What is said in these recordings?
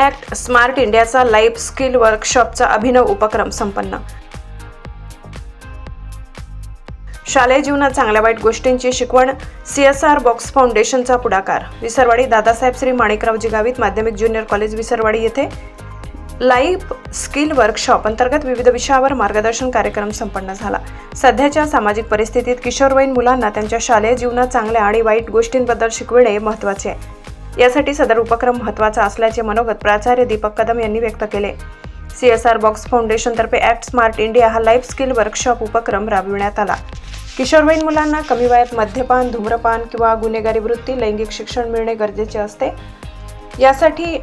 Act smart इंडियाचा life skill वर्कशॉपचा अभिनव उपक्रम संपन्न. शालेय जीवनात चांगल्या वाईट गोष्टींची शिकवण सी एस आर बॉक्स फाउंडेशनचा पुढाकार. विसरवाडी दादासाहेब श्री माणिकरावजी गावित माध्यमिक ज्युनियर कॉलेज विसरवाडी येथे लाईफ स्किल वर्कशॉप अंतर्गत विविध विषयावर मार्गदर्शन कार्यक्रम संपन्न झाला. सध्याच्या सामाजिक परिस्थितीत किशोरवयीन मुलांना त्यांच्या शालेय जीवनात चांगल्या आणि वाईट गोष्टींबद्दल शिकविणे महत्त्वाचे आहे. यासाठी सदर उपक्रम महत्त्वाचा असल्याचे मनोगत प्राचार्य दीपक कदम यांनी व्यक्त केले. सी एस आर बॉक्स फाउंडेशनतर्फे ॲक्ट स्मार्ट इंडिया हा लाईफ स्किल वर्कशॉप उपक्रम राबविण्यात आला. किशोरवयीन मुलांना कमी वयात मद्यपान धूम्रपान किंवा गुन्हेगारी वृत्ती लैंगिक शिक्षण मिळणे गरजेचे असते. यासाठी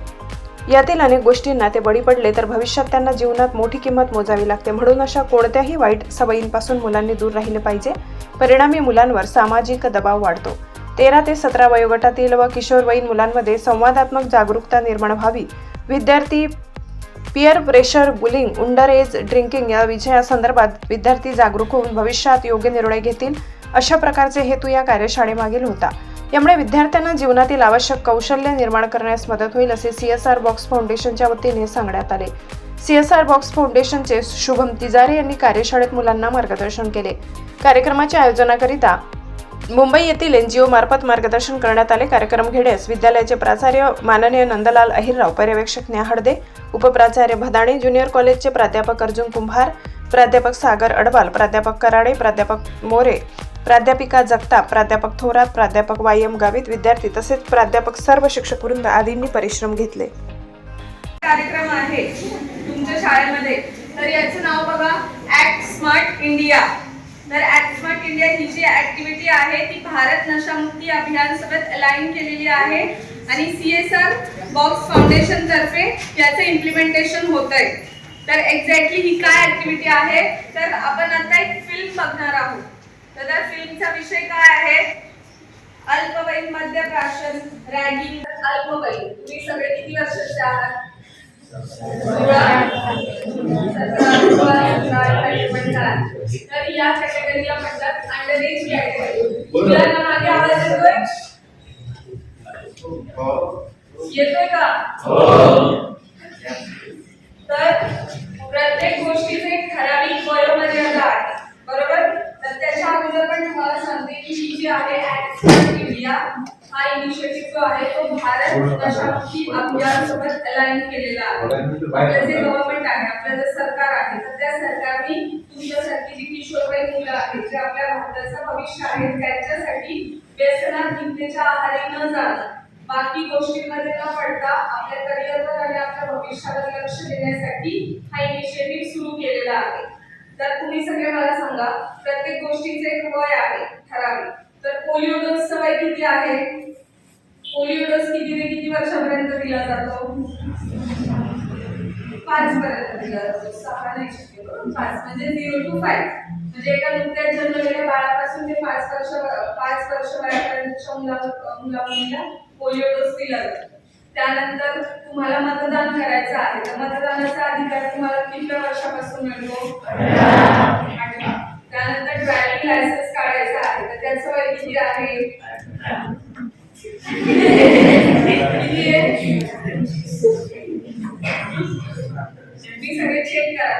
यातील अनेक गोष्टींना ते बळी पडले तर भविष्यात त्यांना जीवनात मोठी किंमत मोजावी लागते. म्हणून अशा कोणत्याही वाईट सवयींपासून मुलांनी दूर राहिले पाहिजे. परिणामी मुलांवर सामाजिक दबाव वाढतो. तेरा ते सतरा वयोगटातील व किशोरवयीन मुलांमध्ये संवादात्मक जागरूकता निर्माण व्हावी. विद्यार्थी peer pressure bullying under age drinking या विषयासंदर्भात विद्यार्थी जागरूक होऊन भविष्यात योग्य निर्णय घेतील अशा प्रकारचे हेतू या कार्यशाळेमागील होता. यामुळे विद्यार्थ्यांना जीवनातील आवश्यक कौशल्य निर्माण करण्यास मदत होईल असे सी एस आर बॉक्स फाउंडेशनच्या वतीने सांगण्यात आले. सी एस आर बॉक्स फाउंडेशनचे शुभम तिजारे यांनी कार्यशाळेत मुलांना मार्गदर्शन केले. कार्यक्रमाच्या आयोजनाकरिता मुंबई येथील एन जी ओमार्फत मार्फत मार्गदर्शन करण्यात आले. कार्यक्रम घेण्यास विद्यालयाचे प्राचार्य माननीय नंदलाल अहिरराव पर्यवेक्षक न्याहडदे उपप्राचार्य भदाणे ज्युनियर कॉलेजचे प्राध्यापक अर्जुन कुंभार प्राध्यापक सागर अडवाल प्राध्यापक कराडे प्राध्यापक मोरे प्राध्यापिका जगताप प्राध्यापक थोरात प्राध्यापक वाय एम गावित विद्यार्थी तसेच प्राध्यापक सर्व शिक्षक वृंद आदींनी परिश्रम घेतले. कार्यक्रम आहे तुमच्या शाळेमध्ये. तर याचं नाव बघा ऍक्ट स्मार्ट इंडिया. तर ऍक्ट इंडिया ही जी ऍक्टिव्हिटी आहे ती भारत नशामुक्ती अभियान सोबत अलाइन केलेली आहे. आणि C S R box foundation तर्फे याचं इम्प्लिमेंटेशन होत आहे तर एक्झॅक्टली ही काय ऍक्टिव्हिटी आहे? तर आपण आता एक फिल्म बघणार आहोत. तर त्या फिल्मचा विषय काय आहे? अल्पवयीन मध्य प्राशन रॅगिंग अल्पवयीन. तुम्ही सगळे किती वर्षाचे आहात तर या कॅटेगरीला म्हणतात अंडर एज कॅटेगरी मुलांना मागे आवाज़ येतोय येतोय का तर प्रत्येक गोष्टीचे ठराविक वयोमर्यादा आहे बरोबर? तर त्याच्या अगोदर पण तुम्हाला सांगते की ही जी आहे ऍक्ट इंडिया हा इनिशिएटिव्ह जो आहे तो भारत नशामुक्ती अभियान सोबत अलाइन केलेला आहे. आपलं जे गव्हर्नमेंट आहे आपलं जे सरकार आहे तर त्या सरकारने तुमच्यासारखी जी किशोरवयीन मुलं आहेत जे आपल्या भारताचं भविष्य आहे त्यांच्यासाठी व्यसनात हिंसेच्या आहारी न जाणं बाकी गोष्टींमध्ये न पडता आपल्या करिअरवर आणि आपल्या भविष्यावर लक्ष देण्यासाठी हा इनिशिएटिव्ह सुरू केलेला आहे. तर तुम्ही सगळे मला सांगा प्रत्येक गोष्टीचे एक वय आहे ठराविक. तर पोलिओ डोसचं वय किती आहे? पोलिओ डोस किती ते किती वर्षापर्यंत दिला जातो? पाच पर्यंत दिला जातो. सहा नाही पाच. म्हणजे झिरो टू फाईव्ह म्हणजे एका नुकत्याच जन्मलेल्या बाळापासून ते पाच वर्ष पाच वर्ष वयापर्यंतच्या मुला मुला मुलीला पोलिओ डोस दिला जातो. त्यानंतर तुम्हाला मतदान करायचं आहे. तर मतदानाचा अधिकार तुम्हाला कितव्या वर्षापासून मिळतो? मी सगळे चेक करा